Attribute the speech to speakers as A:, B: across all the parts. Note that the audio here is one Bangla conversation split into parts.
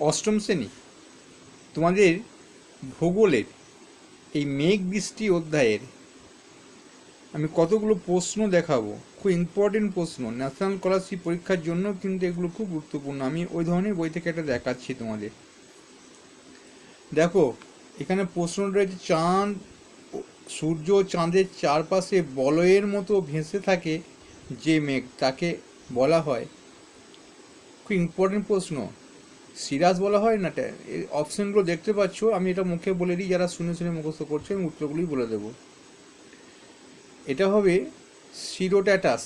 A: অষ্টম শ্রেণি। তোমাদের ভূগোলের এই মেঘ বৃষ্টি অধ্যায়ের আমি কতগুলো প্রশ্ন দেখাবো? খুব ইম্পর্টেন্ট প্রশ্ন। ন্যাশনাল স্কলারশিপ পরীক্ষার জন্য কিন্তু এগুলো খুব গুরুত্বপূর্ণ। আমি ওই ধরনের বই থেকে একটা দেখাচ্ছি তোমাদের। দেখো, এখানে প্রশ্ন রয়েছে, চাঁদ সূর্য চাঁদের চারপাশে বলয়ের মতো ভেসে থাকে যে মেঘ, তাকে বলা হয়। খুব ইম্পর্টেন্ট প্রশ্ন। সিরাজ বলা হয় না অপশনগুলো দেখতে পাচ্ছ, আমি এটা মুখে বলে দিই, যারা শুনে শুনে মুখস্থ করছে, আমি উত্তরগুলোই বলে দেবো। এটা হবে সিরোট্যাটাস।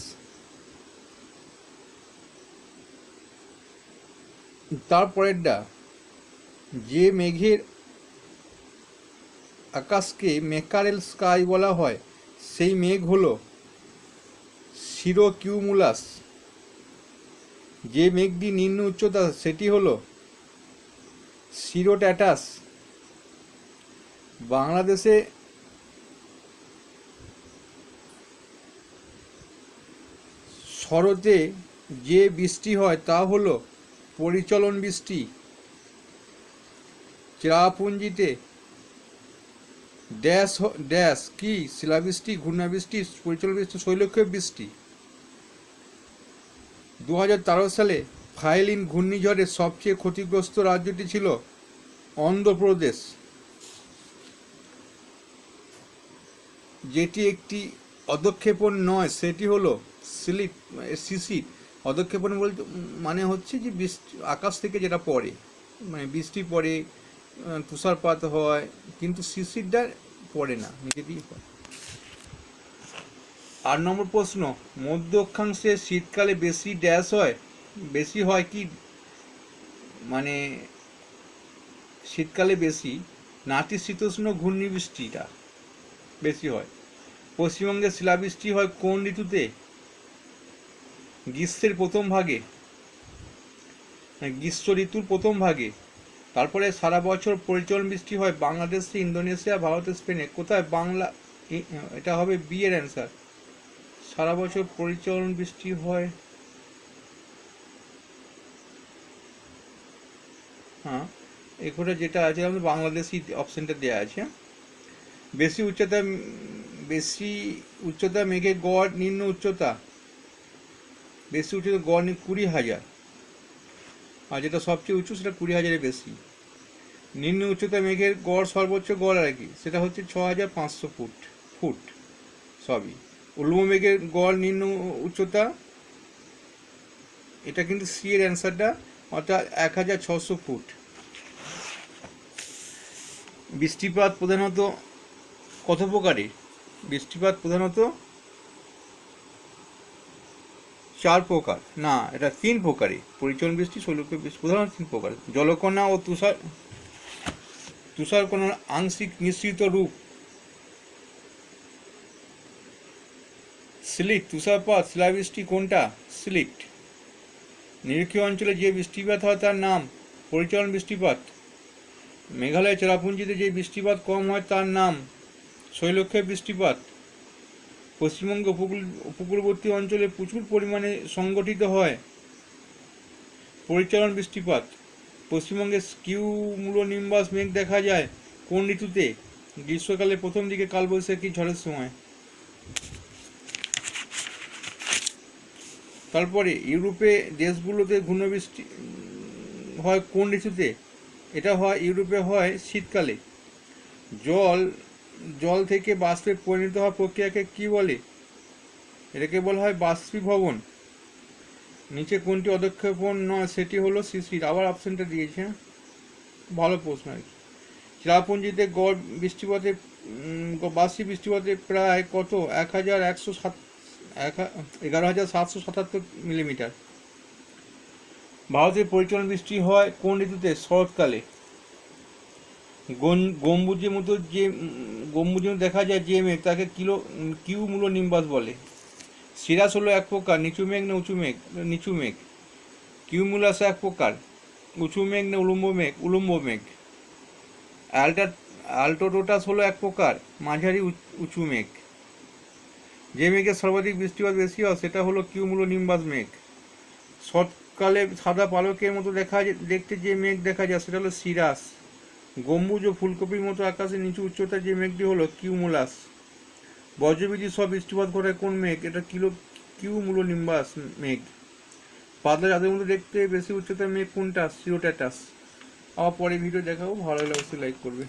A: তারপরেরটা, যে মেঘের আকাশকে মেকারেল স্কাই বলা হয়, সেই মেঘ হলো সিরোকিউমুলাস। যে মেঘটি নিম্ন উচ্চতা, সেটি হলো সিরোট্যাটাস বাংলাদেশে শরতে যে বৃষ্টি হয় তা হলো পরিচলন বৃষ্টি। চেরাপুঞ্জিতে ড্যাশ ড্যাশ কি? শিলাবৃষ্টি, ঘূর্ণাবৃষ্টি, পরিচলন বৃষ্টি, শৈলক্ষেপ বৃষ্টি। দু হাজার তেরো সালে ফাইলিন ঘূর্ণিঝড়ে সবচেয়ে ক্ষতিগ্রস্ত রাজ্যটি ছিল অন্ধ্রপ্রদেশ, যেটি একটি অধক্ষেপণ নয়, সেটি হলো সিলিট শিশির অধক্ষেপণ বলতে মানে হচ্ছে যে বৃষ্টি, আকাশ থেকে যেটা পড়ে মানে বৃষ্টি পড়ে তুষারপাত হয়, কিন্তু শিশিরটা পড়ে না নিজেতেই হয় আট নম্বর প্রশ্ন মধ্য অক্ষাংশে শীতকালে বেশি ড্যাশ হয় বেশি হয় কি? মানে শীতকালে বেশি নাতিশীতোষ্ণ ঘূর্ণিবৃষ্টিটা বেশি হয়। পশ্চিমবঙ্গে শিলাবৃষ্টি হয় কোন ঋতুতে? গ্রীষ্মের প্রথম ভাগে। হ্যাঁ, গ্রীষ্ম ঋতুর প্রথম ভাগে। তারপরে সারা বছর পরিচলন বৃষ্টি হয় বাংলাদেশে ইন্দোনেশিয়া ভারত স্পেনে। কোথায়? বাংলা এটা হবে বিয়ের অ্যান্সার সারা বছর পরিচলন বৃষ্টি হয় হ্যাঁ এখানে যেটা আছে, আমাদের বাংলাদেশি অপশনটা দেওয়া আছে। বেশি উচ্চতা বেশি উচ্চতা মেঘে গড়, নিম্ন উচ্চতা। বেশি উচ্চতা, গড় কুড়ি হাজার। আর যেটা সবচেয়ে উঁচু, সেটা কুড়ি হাজারের বেশি। নিম্ন উচ্চতা মেঘের গড়, সর্বোচ্চ গড় আর কি, সেটা হচ্ছে ছ হাজার পাঁচশো ফুট ফুট, সবই। উল্লম্ব মেঘের গড়, নিম্ন উচ্চতা, এটা কিন্তু সি এর অ্যান্সারটা অর্থাৎ এক হাজার ছশো ফুট। বৃষ্টিপাত প্রধানত কত প্রকারের বৃষ্টিপাত প্রধানত চার প্রকার। না, এটা তিন প্রকারে পরিচলন বৃষ্টি শৈলক্ষেপ বৃষ্টি, প্রধানত তিন প্রকার। জলকণা ও তুষার, তুষারকণার আংশিক মিশ্রিত রূপ। স্লিট, তুষারপাত, শিলাবৃষ্টি কোনটা? স্লিট। নিরক্ষীয় অঞ্চলে যে বৃষ্টিপাত হয় তার নাম পরিচলন বৃষ্টিপাত। মেঘালয় চেরাপুঞ্জিতে যে বৃষ্টিপাত কম হয় তার নাম শৈলক্ষেপ বৃষ্টিপাত। পশ্চিমবঙ্গ উপকূল, উপকূলবর্তী অঞ্চলে প্রচুর পরিমাণে সংগঠিত হয় পরিচালন বৃষ্টিপাত। পশ্চিমবঙ্গে স্কিউ মূল নিম্বাস মেঘ দেখা যায় কোন ঋতুতে? গ্রীষ্মকালে প্রথম দিকে কালবৈশাখী, ঝড়ের সময়। তারপরে ইউরোপে দেশগুলোতে ঘূর্ণবৃষ্টি হয় কোন ঋতুতে? এটা হয়, ইউরোপে হয় শীতকালে। জল জল থেকে বাষ্পে পরিণত হওয়া প্রক্রিয়াকে কি বলে? এটাকে বলা হয় বাষ্পীভবন। নিচে কোনটি অদক্ষেপণ নয়, সেটি হলো শিশির আবার অপশনটা দিয়েছে? ভালো প্রশ্ন আর কি। চিরাপুঞ্জিতে গড় বৃষ্টিপাতে বার্ষিক বৃষ্টিপাতে প্রায় কত? এক হাজার একশো সাত এগারো হাজার সাতশো সাতাত্তর মিলিমিটার। ভারতের পরিচালন বৃষ্টি হয় কোন ঋতুতে শরৎকালে গম্বুজের মতো যে গম্বুজের দেখা যায় যে মেঘ, তাকে কিলো কিউ মূল নিম্বাস বলে। সিরাস হলো এক প্রকার, নিচু মেঘ না উঁচু মেঘ? নিচু মেঘ। কিউমুলাস এক প্রকার, উঁচু মেঘ না উলম্ব মেঘ? উলম্ব মেঘ। অ্যাল্টা অ্যাল্টোটোটাস হলো এক প্রকার, মাঝারি উঁচু মেঘ। যে মেঘের সর্বাধিক বৃষ্টিপাত বেশি হয়, সেটা হলো কিউমুলো নিম্বাস মেঘ। শীতকালে সাদা পালকের মতো দেখা দেখতে যে মেঘ দেখা যায়, সেটা হলো সিরাস। গম্বুজ ও ফুলকপির মতো আকাশের নিচু উচ্চতার যে মেঘটি হলো কিউমুলাস। বজ্রবিধি সব বৃষ্টিপাত করে কোন মেঘ? এটা কিলো কিউমুলো নিম্বাস মেঘ। পাতলা যাদের মতো দেখতে বেশি উচ্চতার মেঘ কোনটা? সিরোটাটাস আবার পরে ভিডিও দেখাবো, ভালো অবশ্যই লাইক করবে।